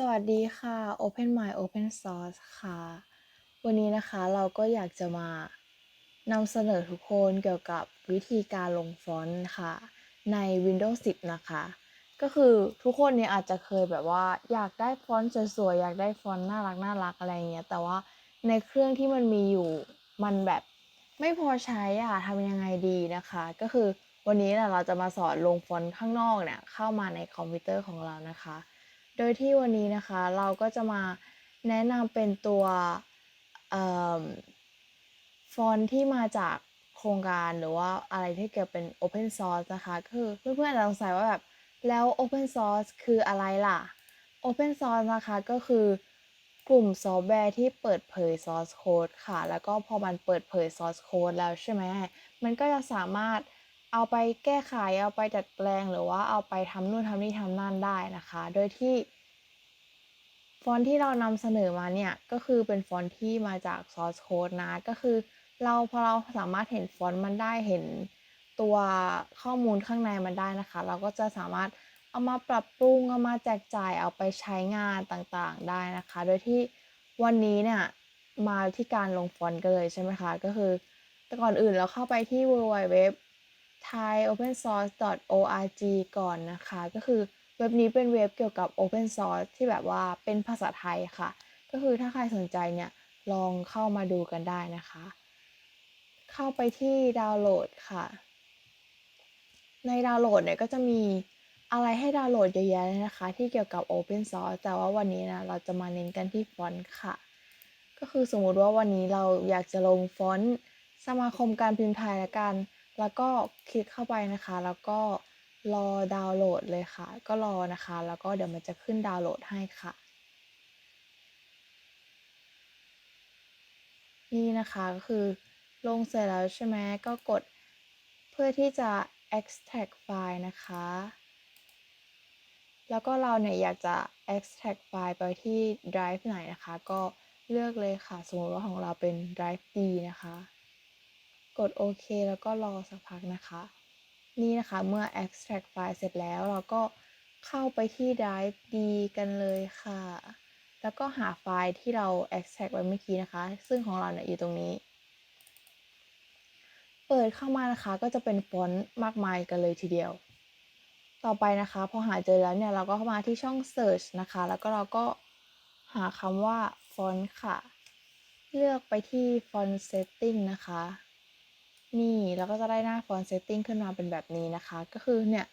สวัสดีค่ะ Open Mind Open Source ค่ะ วันนี้นะคะเราก็อยากจะมานำเสนอทุกคนเกี่ยวกับวิธีการลงฟอนต์ค่ะ ใน Windows 10 นะคะ ก็คือทุกคนเนี่ยอาจจะเคยแบบว่าอยากได้ฟอนต์สวยๆ อยากได้ฟอนต์น่ารักน่ารักอะไรเงี้ย แต่ว่าในเครื่องที่มันมีอยู่มันแบบไม่พอใช้อะทำยังไงดีนะคะ ก็คือวันนี้นะเราจะมาสอนลงฟอนต์ข้างนอกเนี่ยเข้ามาในคอมพิวเตอร์ของเรานะคะ โดยที่วันนี้นะคะเราก็จะมาแนะนำเป็นตัวฟอนต์ที่มาจากโครงการหรือว่าอะไรที่เกี่ยวเป็น Open Source นะคะ คือเพื่อนๆอาจจะสงสัยว่าแบบแล้ว Open Source คืออะไรล่ะ Open Source นะคะก็คือกลุ่มซอฟต์แวร์ที่เปิดเผย source code ค่ะ แล้วก็พอมันเปิดเผย source code แล้วใช่ไหม มันก็จะสามารถ เอาไปแก้ไขเอาไปดัดแปลงหรือว่าเอาไปทำนู่นทำนี่ทำนั่นได้นะคะ โดยที่ ฟอนต์ที่เรานำเสนอมาเนี่ยก็คือเป็นฟอนต์ที่มาจาก source code นะ ก็คือเราพอเราสามารถเห็นฟอนต์มันได้เห็นตัวข้อมูลข้างในมันได้นะคะ เราก็จะสามารถเอามาปรับปรุงเอามาแจกจ่ายเอาไปใช้งานต่างๆได้นะคะ โดยที่วันนี้เนี่ยมาที่การลงฟอนต์กันเลยใช่ไหมคะ ก็คือแต่ก่อนอื่นเราเข้าไปที่ www thaiOpenSource.org ก่อนนะคะ ก็คือเว็บนี้เป็นเว็บเกี่ยวกับ Open Source ที่แบบว่าเป็นภาษาไทยค่ะ ก็คือถ้าใครสนใจเนี่ย ลองเข้ามาดูกันได้นะคะ เข้าไปที่ดาวน์โหลดค่ะ ในดาวน์โหลดเนี่ยก็จะมีอะไรให้ดาวน์โหลดเยอะแยะเลยนะคะ ที่เกี่ยวกับ Open Source แต่ว่าวันนี้นะเราจะมาเน้นกันที่ฟอนต์ค่ะ ก็คือสมมุติว่าวันนี้เราอยากจะลงฟอนต์สมาคมการพิมพ์ไทยละกัน แล้วก็คลิกเข้าไปนะคะ แล้วก็รอดาวน์โหลดเลยค่ะ ก็รอนะคะ แล้วก็เดี๋ยวมันจะขึ้นดาวน์โหลดให้ค่ะ นี่นะคะก็คือลงเสร็จแล้วใช่ไหมก็กดเพื่อที่จะ extract ไฟล์นะคะ แล้วก็เราเนี่ยอยากจะ extract ไฟล์ไปที่ drive ไหนนะคะ ก็เลือกเลยค่ะ สมมติว่าของเราเป็น drive D นะคะ กดโอเคแล้วก็รอสักพักนะคะ นี่นะคะเมื่อ extract ไฟล์เสร็จแล้วเราก็เข้าไปที่ drive D กันเลยค่ะ แล้วก็หาไฟล์ที่เรา extract ไว้เมื่อกี้นะคะ ซึ่งของเราเนี่ยอยู่ตรงนี้ เปิดเข้ามานะคะก็จะเป็นฟอนต์มากมายกันเลยทีเดียว ต่อไปนะคะพอหาเจอแล้วเนี่ยเราก็เข้ามาที่ช่อง search นะคะ แล้วก็เราก็หาคำว่าฟอนต์ค่ะ เลือกไปที่ font setting นะคะ นี่แล้วก็จะได้หน้า font setting ขึ้นมาเป็นแบบนี้นะคะ ก็คือเนี่ย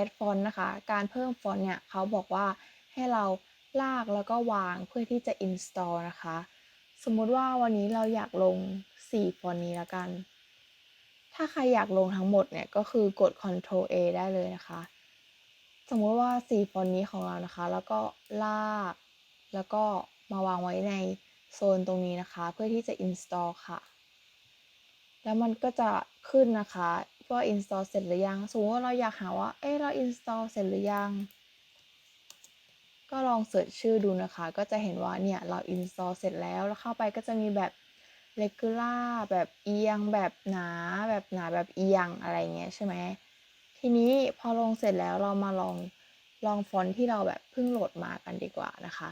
add font นะคะ การเพิ่มฟอนต์เนี่ยเขาบอกว่าให้เราลากแล้วก็วางเพื่อที่จะ install นะคะ สมมุติว่าวันนี้เราอยากลง 4 ฟอนต์นี้แล้วกัน ถ้าใครอยากลงทั้งหมดเนี่ยก็คือกด Ctrl A ได้เลยนะคะ สมมติว่า 4 ฟอนต์นี้ของเรานะคะ แล้วก็ลาก แล้วก็มาวางไว้ในโซนตรงนี้นะคะ เพื่อที่จะ install ค่ะ แล้วมันก็จะขึ้นนะคะว่า install เสร็จหรือยัง สมมติว่าเราอยากหาว่า เอ๊ะเรา install เสร็จหรือยัง ก็ลองเสิร์ชชื่อดูนะคะ ก็จะเห็นว่าเนี่ยเรา install เสร็จแล้ว แล้วเข้าไปก็จะมีแบบ regular แบบเอียง แบบหนา แบบหนาแบบเอียงอะไรเงี้ยใช่ไหม ทีนี้พอลงเสร็จแล้วเรามาลองลองฟอนต์ที่เราแบบเพิ่งโหลดมากันดีกว่านะคะ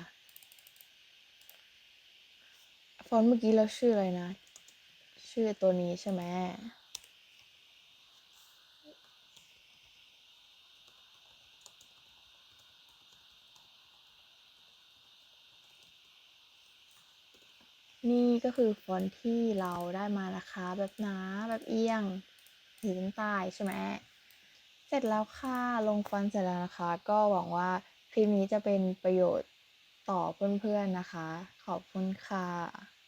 ฟอนต์เมื่อกี้เราชื่ออะไรนะ ชื่อตัวนี้ใช่ไหมนี่ก็คือฟอนต์ที่เราได้มานะคะ แบบหนาแบบเอียงสีน้ำตาลใช่ไหมเสร็จแล้วค่ะ ลงฟอนต์เสร็จแล้วนะคะ ก็หวังว่าคลิปนี้จะเป็นประโยชน์ต่อเพื่อนๆนะคะ ขอบคุณค่ะ